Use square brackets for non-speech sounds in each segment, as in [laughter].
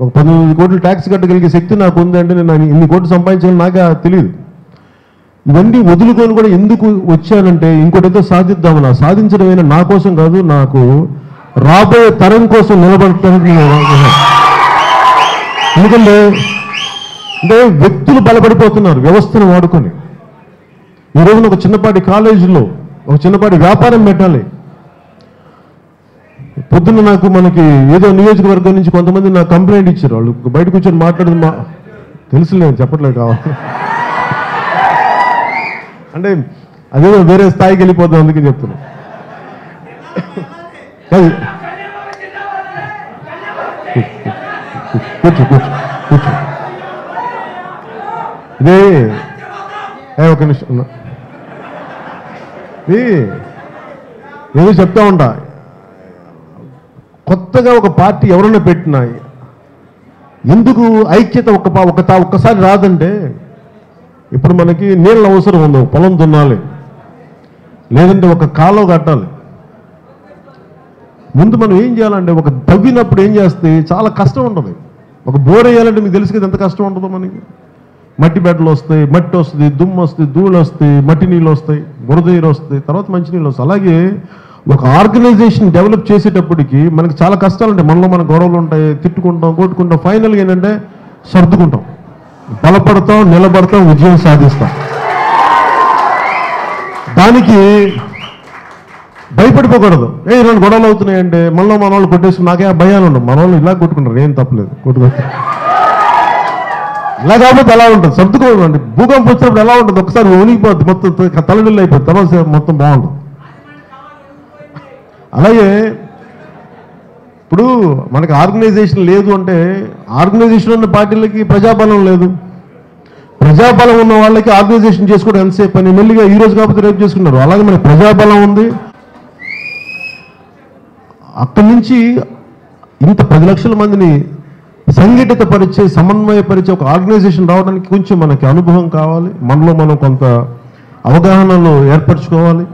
ఒక పంతొమ్మిది కోట్లు ట్యాక్స్ కట్టగలిగే శక్తి నాకు ఉంది అంటే నేను ఇన్ని కోట్లు సంపాదించాలని నాకు తెలియదు ఇవన్నీ వదులుకొని కూడా ఎందుకు వచ్చానంటే ఇంకోటి ఏదో సాధిద్దామని సాధించడమైనా నా కోసం కాదు నాకు రాబోయే తరం కోసం నిలబడటానికి ఎందుకంటే అంటే వ్యక్తులు బలపడిపోతున్నారు వ్యవస్థను వాడుకొని. ఈ ఒక చిన్నపాటి కాలేజీలో ఒక చిన్నపాటి వ్యాపారం పెట్టాలి. పొద్దున్న నాకు మనకి ఏదో నియోజకవర్గం నుంచి కొంతమంది నాకు కంప్లైంట్ ఇచ్చారు. వాళ్ళు బయటకు కూర్చొని మాట్లాడదు మా తెలుసు నేను చెప్పట్లేదు కావాలి. అంటే అదేదో వేరే స్థాయికి వెళ్ళిపోతాం అందుకే చెప్తున్నా. కూర్చో కూర్చో కూర్చో. ఇదే ఒక నిమిషం ఉన్నా. చెప్తా ఉంటా. కొత్తగా ఒక పార్టీ ఎవరైనా పెట్టినా ఎందుకు ఐక్యత ఒక ఒక ఒక్కసారి రాదంటే ఇప్పుడు మనకి నీళ్ళ అవసరం ఉంది పొలం దున్నాలి. లేదంటే ఒక కాలువ కట్టాలి. ముందు మనం ఏం చేయాలంటే ఒక తవ్వినప్పుడు ఏం చేస్తే చాలా కష్టం ఉంటుంది. ఒక బోర్ వేయాలంటే మీకు తెలుసు కదా ఎంత కష్టం ఉంటుందో మనకి. మట్టి బెడ్డలు వస్తాయి మట్టి వస్తుంది దుమ్ము వస్తుంది ధూళి వస్తాయి మట్టి నీళ్ళు వస్తాయి బురద నీరు వస్తాయి తర్వాత మంచి నీళ్ళు వస్తాయి. అలాగే ఒక ఆర్గనైజేషన్ డెవలప్ చేసేటప్పటికి మనకి చాలా కష్టాలు ఉంటాయి. మనలో మన గొడవలు ఉంటాయి తిట్టుకుంటాం కొట్టుకుంటాం. ఫైనల్గా ఏంటంటే సర్దుకుంటాం. బలపడతాం నిలబడతాం విజయం సాధిస్తాం. దానికి భయపడిపోకూడదు. ఏ రెండు గొడవలు అవుతున్నాయంటే మనలో మన వాళ్ళు కొట్టేసి నాకే ఆ భయాలు ఉండవు. మన వాళ్ళు ఇలా కొట్టుకుంటారు. ఏం తప్పలేదు. కొట్టుకుంటారు ఇలా కాకపోతే ఎలా ఉంటుంది? సర్దుకోండి. భూకంపం వచ్చినప్పుడు ఎలా ఉంటుంది? ఒకసారి ఓనిగిపోద్ది మొత్తం తలడిల్లు అయిపోద్ది. తర్వాత మొత్తం బాగుంటుంది. అలాగే ఇప్పుడు మనకి ఆర్గనైజేషన్ లేదు అంటే ఆర్గనైజేషన్ ఉన్న పార్టీలకి ప్రజాబలం లేదు. ప్రజాబలం ఉన్న వాళ్ళకి ఆర్గనైజేషన్ చేసుకోవడం ఎంతసేపు అని మెల్లిగా ఈ రోజు కాకపోతే రేపు చేసుకున్నారు అలాగే మనకి ప్రజాబలం ఉంది. అక్కడి నుంచి ఇంత పది లక్షల మందిని సంఘటిత పరిచే సమన్వయపరిచే ఒక ఆర్గనైజేషన్ రావడానికి కొంచెం మనకి అనుభవం కావాలి. మనలో మనం కొంత అవగాహనలు ఏర్పరచుకోవాలి.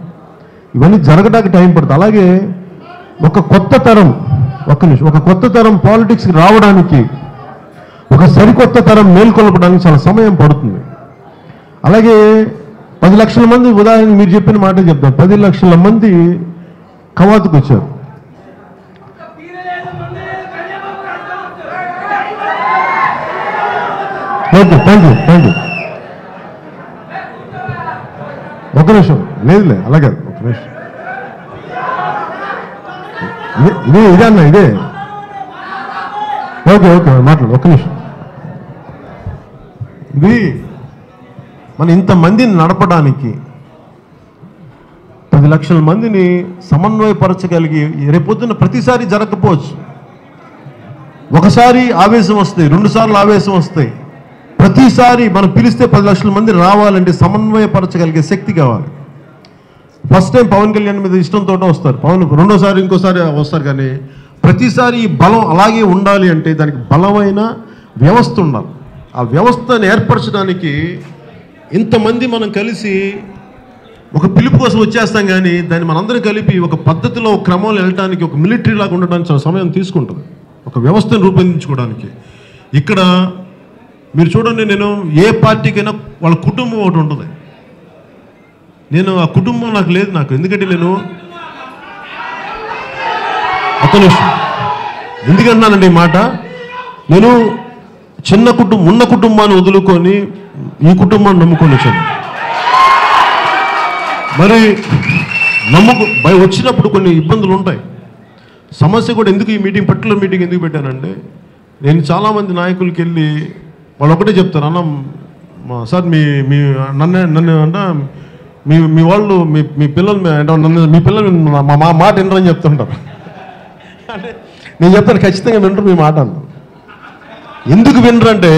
ఇవన్నీ జరగడానికి టైం పడుతుంది. అలాగే ఒక కొత్త తరం ఒక నిమిషం ఒక కొత్త తరం పాలిటిక్స్కి రావడానికి ఒక సరికొత్త తరం మేల్కొల్పడానికి చాలా సమయం పడుతుంది. అలాగే పది లక్షల మంది ఉదాహరణ మీరు చెప్పిన మాట చెప్తాను. పది లక్షల మంది కవాతుకు వచ్చారు thank you thank you thank you ఒక నిమిషం. లేదులే అలాగే ఒక నిమిషం. ఇదే ఇదే ఇదే అన్న ఇదే. ఓకే ఓకే మాట్లాడు ఒక్క నిమిషం. ఇది మన ఇంతమందిని నడపడానికి పది లక్షల మందిని సమన్వయపరచగలిగి రేపొద్దున ప్రతిసారి జరగకపోవచ్చు. ఒకసారి ఆవేశం వస్తాయి రెండు సార్లు ఆవేశం వస్తాయి. ప్రతిసారి మనం పిలిస్తే పది లక్షల మంది రావాలంటే సమన్వయపరచగలిగే శక్తి కావాలి. ఫస్ట్ టైం పవన్ కళ్యాణ్ మీద ఇష్టంతో వస్తారు. పవన్ రెండోసారి ఇంకోసారి వస్తారు కానీ ప్రతిసారి ఈ బలం అలాగే ఉండాలి అంటే దానికి బలమైన వ్యవస్థ ఉండాలి. ఆ వ్యవస్థను ఏర్పరచడానికి ఇంతమంది మనం కలిసి ఒక పిలుపు కోసం వచ్చేస్తాం కానీ దాన్ని మనందరం కలిపి ఒక పద్ధతిలో క్రమంలో వెళ్ళడానికి ఒక మిలిటరీ లాగా ఉండడానికి చాలా సమయం తీసుకుంటుంది. ఒక వ్యవస్థను రూపొందించుకోవడానికి. ఇక్కడ మీరు చూడండి నేను ఏ పార్టీకైనా వాళ్ళ కుటుంబం ఒకటి ఉంటుంది. నేను ఆ కుటుంబం నాకు లేదు నాకు. ఎందుకంటే నేను అతను ఎందుకంటున్నానండి ఈ మాట? నేను చిన్న కుటుంబం ఉన్న కుటుంబాన్ని వదులుకొని ఈ కుటుంబాన్ని నమ్ముకొని వచ్చాను. మరి నమ్ముకు భయ వచ్చినప్పుడు కొన్ని ఇబ్బందులు ఉంటాయి. సమస్య కూడా ఎందుకు ఈ మీటింగ్ పర్టికులర్ మీటింగ్ ఎందుకు పెట్టానంటే నేను చాలామంది నాయకులకి వెళ్ళి వాళ్ళు ఒకటే చెప్తారు అన్న మా సార్ మీ మీ నన్ను నన్ను అంటే మీ మీ వాళ్ళు మీ మీ పిల్లలు మీ- నన్ను మీ పిల్లలు మా మాట వినరని చెప్తుంటారు. అంటే నేను చెప్తాను ఖచ్చితంగా వినరు మీ మాట అన్న. ఎందుకు వినరంటే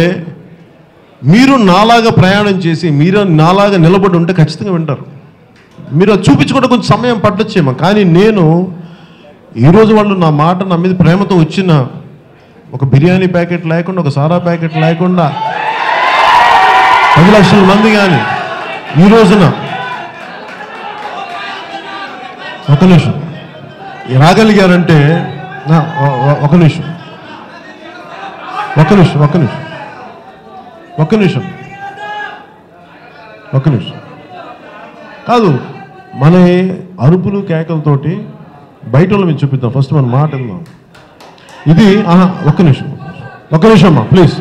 మీరు నాలాగా ప్రయాణం చేసి మీరు నాలాగా నిలబడి ఉంటే ఖచ్చితంగా వింటారు. మీరు అది చూపించుకుంటే కొంచెం సమయం పట్టొచ్చేమో కానీ నేను ఈరోజు వాళ్ళు నా మాట నా మీద ప్రేమతో వచ్చిన ఒక బిర్యానీ ప్యాకెట్ లేకుండా ఒక సారా ప్యాకెట్ లేకుండా పది లక్షల మంది కానీ ఈ రోజున ఒక నిమిషం. రాగలిగారంటే ఒక నిమిషం. ఒక నిమిషం ఒక నిమిషం. ఒక నిమిషం. ఒక నిమిషం. కాదు మన అరుపులు కేకలతోటి బయట వాళ్ళు మేము చూపిద్దాం. ఫస్ట్ మనం మాట విందాం. ఇది ఆహా, ఒక్క నిమిషం. ఒక్క నిమిషం అమ్మా ప్లీజ్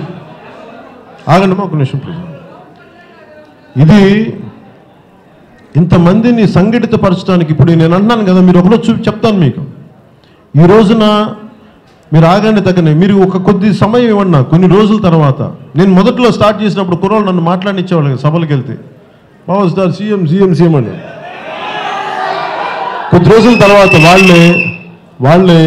ఆగండి అమ్మా ఒక నిమిషం ప్లీజ్ ఇది ఇంతమందిని సంఘటితపరచడానికి ఇప్పుడు నేను అన్నాను కదా మీరు ఒకరోజు చూపి చెప్తాను మీకు. ఈ రోజున మీరు ఆగండి తగ్గనే మీరు ఒక కొద్ది సమయం ఇవ్వండి నాకు కొన్ని రోజుల తర్వాత. నేను మొదట్లో స్టార్ట్ చేసినప్పుడు కుర్రోళ్ళు నన్ను మాట్లాడిచ్చేవాళ్ళు సభలకు వెళ్తే. Power star CM CM CM అని. కొద్ది రోజుల తర్వాత వాళ్ళే వాళ్ళే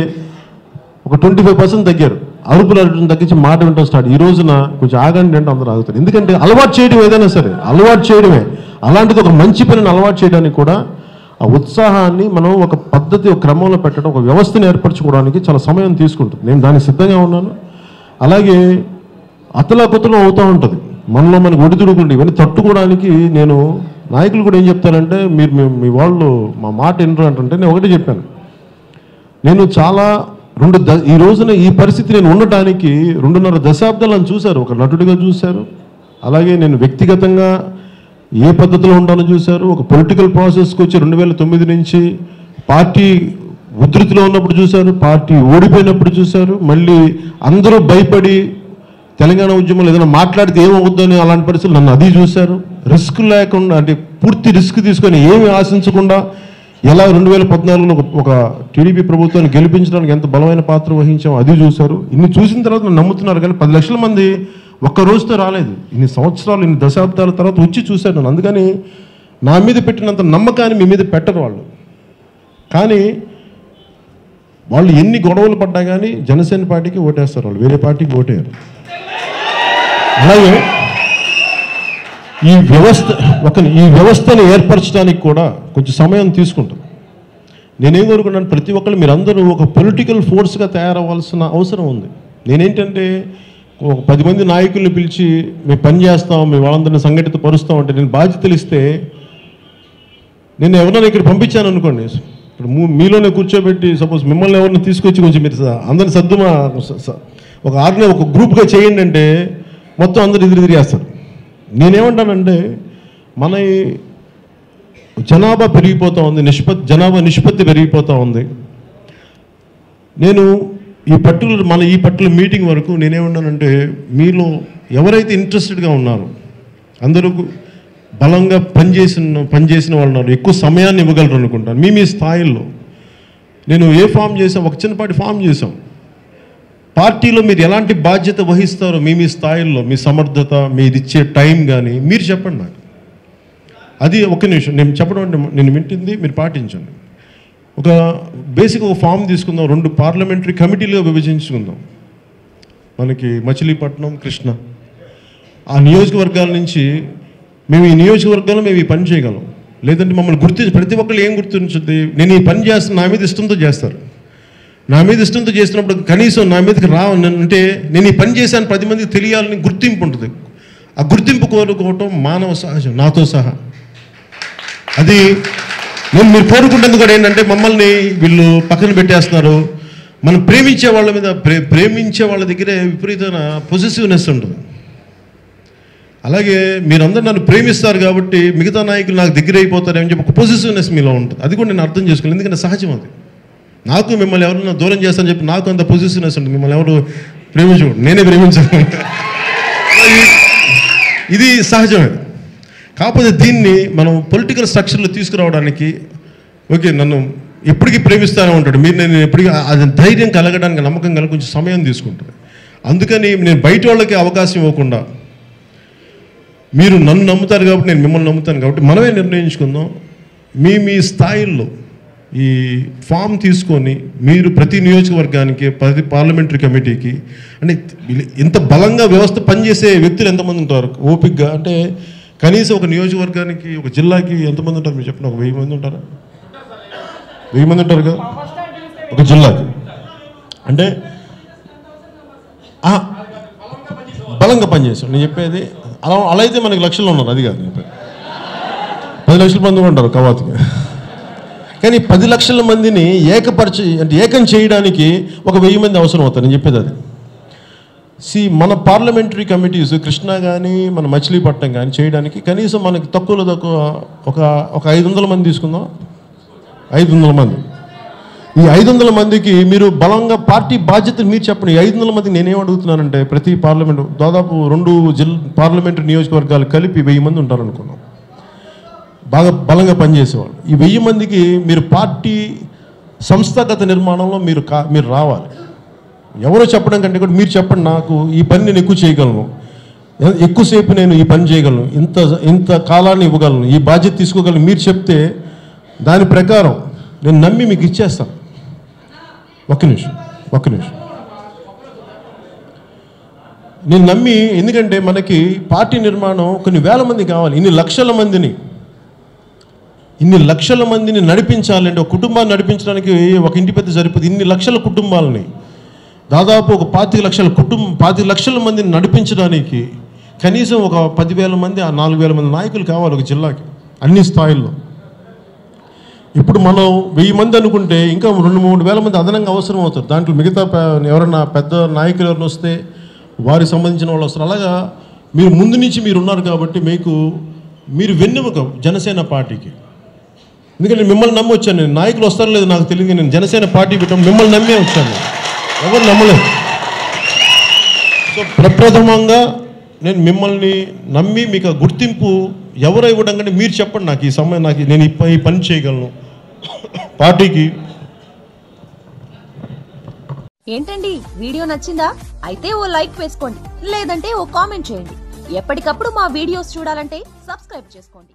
ఒక ట్వంటీ ఫైవ్ పర్సెంట్ తగ్గారు. అరుపులు అరవడం తగ్గించి మాట వినడం స్టార్ట్ ఈ రోజున కొంచెం ఆగండి అంటే అందరూ ఆగుతారు. ఎందుకంటే అలవాటు చేయడం ఏదైనా సరే అలవాటు చేయడమే. అలాంటిది ఒక మంచి పనిని అలవాటు చేయడానికి కూడా ఆ ఉత్సాహాన్ని మనం ఒక పద్ధతి ఒక క్రమంలో పెట్టడం ఒక వ్యవస్థను ఏర్పరచుకోవడానికి చాలా సమయం తీసుకుంటుంది. నేను దానికి సిద్ధంగా ఉన్నాను. అలాగే అతలాకుతలం అవుతూ ఉంటుంది. మనలో మనకు ఒడిదుడుకులు ఇవన్నీ తట్టుకోవడానికి నేను నాయకులు కూడా ఏం చెప్తారంటే మీరు మీ- మీ వాళ్ళు మా మాట వినరు అంటే నేను ఒకటే చెప్పాను. నేను చాలా రెండు ద ఈ రోజున ఈ పరిస్థితి నేను ఉండటానికి రెండున్నర దశాబ్దాలను చూశారు. ఒక నటుడిగా చూశారు. అలాగే నేను వ్యక్తిగతంగా ఏ పద్ధతిలో ఉండాలని చూశారు. ఒక పొలిటికల్ ప్రాసెస్కి వచ్చి రెండు వేల తొమ్మిది నుంచి పార్టీ ఉధృతిలో ఉన్నప్పుడు చూశారు. పార్టీ ఓడిపోయినప్పుడు చూశారు. మళ్ళీ అందరూ భయపడి తెలంగాణ ఉద్యమంలో ఏదైనా మాట్లాడితే ఏమవుద్దని అలాంటి పరిస్థితులు నన్ను అది చూశారు. రిస్క్ లేకుండా అంటే పూర్తి రిస్క్ తీసుకొని ఏమి ఆశించకుండా ఎలా రెండు వేల పద్నాలుగులో ఒక టీడీపీ ప్రభుత్వాన్ని గెలిపించడానికి ఎంత బలమైన పాత్ర వహించామో అది చూశారు. ఇన్ని చూసిన తర్వాత నమ్ముతున్నారు కానీ పది లక్షల మంది ఒక్క రోజుతో రాలేదు. ఇన్ని సంవత్సరాలు ఇన్ని దశాబ్దాల తర్వాత వచ్చి చూశారు నన్ను. అందుకని నా మీద పెట్టినంత నమ్మకాన్ని మీ మీద పెట్టరు వాళ్ళు. కానీ వాళ్ళు ఎన్ని గొడవలు పడ్డా కానీ జనసేన పార్టీకి ఓటేస్తారు వాళ్ళు. వేరే పార్టీకి ఓటేయరు. అలాగే ఈ వ్యవస్థ ఒక ఈ వ్యవస్థను ఏర్పరచడానికి కూడా కొంచెం సమయం తీసుకుంటుంది. నేనేం కోరుకున్నాను ప్రతి ఒక్కరు మీరందరూ ఒక పొలిటికల్ ఫోర్స్గా తయారవ్వాల్సిన అవసరం ఉంది. నేనేంటంటే ఒక పది మంది నాయకుల్ని పిలిచి మేము పని చేస్తాం మేము వాళ్ళందరినీ సంఘటిత పరుస్తాం అంటే నేను బాధ్యతలు ఇస్తే నేను ఎవరైనా ఇక్కడ పంపించాను అనుకోండి. ఇప్పుడు మీలోనే కూర్చోబెట్టి సపోజ్ మిమ్మల్ని ఎవరిని తీసుకొచ్చి కొంచెం మీరు అందరిని సర్దుమా స- ఒక ఆర్గనై ఒక గ్రూప్గా చేయండి అంటే మొత్తం అందరు ఎదురు తిరిగేస్తారు నేనేమంటానంటే మన జనాభా పెరిగిపోతూ ఉంది నిష్పత్తి జనాభా నిష్పత్తి పెరిగిపోతూ ఉంది. నేను ఈ పర్టికులర్ మన ఈ పర్టికులర్ మీటింగ్ వరకు నేనేమన్నానంటే మీలో ఎవరైతే ఇంట్రెస్టెడ్గా ఉన్నారో అందరూ బలంగా పనిచేసిన పనిచేసిన వాళ్ళు ఉన్నారు ఎక్కువ సమయాన్ని ఇవ్వగలరు అనుకుంటాను మీ మీ స్థాయిల్లో నేను ఏ ఫామ్ చేసాం ఒక చిన్నపాటి ఫామ్ చేసాం. పార్టీలో మీరు ఎలాంటి బాధ్యత వహిస్తారో మీ మీ స్థాయిల్లో మీ సమర్థత మీరు ఇచ్చే టైం కానీ మీరు చెప్పండి నాకు. అది ఒక నిమిషం. నేను చెప్పడం అంటే నేను వింటుంది మీరు పాటించండి. ఒక బేసిక్ ఒక ఫామ్ తీసుకుందాం. రెండు పార్లమెంటరీ కమిటీలుగా విభజించుకుందాం. మనకి మచిలీపట్నం కృష్ణ. ఆ నియోజకవర్గాల నుంచి మేము ఈ నియోజకవర్గంలో మేము ఈ పని చేయగలం. లేదంటే మమ్మల్ని గుర్తించి ప్రతి ఒక్కళ్ళు ఏం గుర్తించుద్ది? నేను ఈ పని చేస్తున్నా నా మీద ఇష్టంతో చేస్తారు. నా మీద ఇష్టంతో చేసినప్పుడు కనీసం నా మీదకి రా అంటే నేను ఈ పని చేశాను పది మందికి తెలియాలని గుర్తింపు ఉంటుంది. ఆ గుర్తింపు కోరుకోవటం మానవ సహజం నాతో సహా. అది నేను మీరు కోరుకుంటుంది కూడా ఏంటంటే మమ్మల్ని వీళ్ళు పక్కన పెట్టేస్తున్నారు. మనం ప్రేమించే వాళ్ళ మీద ప్రే ప్రేమించే వాళ్ళ దగ్గరే విపరీతమైన పొజిటివ్నెస్ ఉంటుంది. అలాగే మీరందరూ నన్ను ప్రేమిస్తారు కాబట్టి మిగతా నాయకులు నాకు దగ్గర అయిపోతారని చెప్పి ఒక పొజిటివ్నెస్ మీలో ఉంటుంది. అది కూడా నేను అర్థం చేసుకోలేదు ఎందుకంటే సహజం అది. నాకు మిమ్మల్ని ఎవరైనా దూరం చేస్తానని చెప్పి నాకు అంత పొజిషన్ ఉంటుంది మిమ్మల్ని ఎవరు ప్రేమించు నేనే ప్రేమించాను. [laughs] ఇది సహజమే. కాకపోతే దీన్ని మనం పొలిటికల్ స్ట్రక్చర్లో తీసుకురావడానికి ఓకే నన్ను ఎప్పటికీ ప్రేమిస్తానే ఉంటాడు. మీరు నేను ఎప్పటికీ అది ధైర్యం కలగడానికి నమ్మకం కలగ కొంచెం సమయం తీసుకుంటుంది. అందుకని నేను బయట వాళ్ళకి అవకాశం ఇవ్వకుండా మీరు నన్ను నమ్ముతారు కాబట్టి నేను మిమ్మల్ని నమ్ముతాను కాబట్టి మనమే నిర్ణయించుకుందాం. మీ మీ స్థాయిల్లో ఈ ఫామ్ తీసుకొని మీరు ప్రతి నియోజకవర్గానికి ప్రతి పార్లమెంటరీ కమిటీకి అంటే ఇంత బలంగా వ్యవస్థ పనిచేసే వ్యక్తులు ఎంతమంది ఉంటారు? ఓపిక్గా అంటే కనీసం ఒక నియోజకవర్గానికి ఒక జిల్లాకి ఎంతమంది ఉంటారు? మీరు చెప్పండి. ఒక వెయ్యి మంది ఉంటారా? వెయ్యి మంది ఉంటారు కదా ఒక జిల్లాకి. అంటే బలంగా పనిచేస్తాం నేను చెప్పేది అలా అలా అయితే మనకి లక్షలు ఉన్నారు. అది కాదు చెప్పేది. పది లక్షల మంది ఉంటారు కవాతికి. కానీ పది లక్షల మందిని ఏకపరిచి అంటే ఏకం చేయడానికి ఒక వెయ్యి మంది అవసరం అవుతారు నేను చెప్పేది అది. సి మన పార్లమెంటరీ కమిటీస్ కృష్ణా కానీ మన మచిలీపట్నం కానీ చేయడానికి కనీసం మనకి తక్కువలో తక్కువ ఒక ఒక ఐదు వందల మంది తీసుకుందాం. ఐదు వందల మంది. ఈ ఐదు వందల మందికి మీరు బలంగా పార్టీ బాధ్యత మీరు చెప్పండి. ఐదు వందల మంది నేనేం అడుగుతున్నానంటే ప్రతి పార్లమెంట్ దాదాపు రెండు జిల్ పార్లమెంటరీ నియోజకవర్గాలు కలిపి వెయ్యి మంది ఉంటారనుకున్నాం. బాగా బలంగా పనిచేసేవాళ్ళు. ఈ వెయ్యి మందికి మీరు పార్టీ సంస్థాగత నిర్మాణంలో మీరు కా మీరు రావాలి. ఎవరో చెప్పడం కంటే కూడా మీరు చెప్పండి నాకు ఈ పని నేను ఎక్కువ చేయగలను. ఎక్కువసేపు నేను ఈ పని చేయగలను. ఇంత ఇంత కాలాన్ని ఇవ్వగలను. ఈ బాధ్యత తీసుకోగలను. మీరు చెప్తే దాని ప్రకారం నేను నమ్మి మీకు ఇచ్చేస్తాను. ఒక్క నిమిషం ఒక్క నిమిషం. నేను నమ్మి ఎందుకంటే మనకి పార్టీ నిర్మాణం కొన్ని వేల మంది కావాలి. ఇన్ని లక్షల మందిని ఇన్ని లక్షల మందిని నడిపించాలంటే ఒక కుటుంబాన్ని నడిపించడానికి ఒక ఇంటి పెద్ద సరిపోతుంది ఇన్ని లక్షల కుటుంబాలని దాదాపు ఒక పాతిక లక్షల కుటుంబం పాతిక లక్షల మందిని నడిపించడానికి కనీసం ఒక పదివేల మంది ఆ నాలుగు వేల మంది నాయకులు కావాలి ఒక జిల్లాకి అన్ని స్థాయిల్లో. ఇప్పుడు మనం వెయ్యి మంది అనుకుంటే ఇంకా రెండు మూడు వేల మంది అదనంగా అవసరం అవుతారు. దాంట్లో మిగతా ఎవరైనా పెద్ద నాయకులు ఎవరైనా వస్తే వారికి సంబంధించిన వాళ్ళు వస్తారు. అలాగా మీరు ముందు నుంచి మీరు ఉన్నారు కాబట్టి మీకు మీరు వెన్నెముక జనసేన పార్టీకి. ఎందుకంటే మిమ్మల్ని నమ్మి వచ్చాను నేను. నాయకులు వస్తారో లేదు నాకు తెలియదు. నేను జనసేన పార్టీ పెట్టాం. మిమ్మల్ని నమ్మే వచ్చాను. ఎవరు నమ్మలేదు. సో ప్రప్రథమంగా నేను మిమ్మల్ని నమ్మి మీకు ఆ గుర్తింపు ఎవరు ఇవ్వడం కంటే మీరు చెప్పండి నాకు ఈ సమయం నాకు నేను ఈ పని చేయగలను. పార్టీకి. ఏంటండి? వీడియో నచ్చిందా? అయితే ఓ లైక్ వేసుకోండి. లేదంటే ఓ కామెంట్ చేయండి. ఎప్పటికప్పుడు మా వీడియోస్ చూడాలంటే సబ్స్క్రైబ్ చేసుకోండి.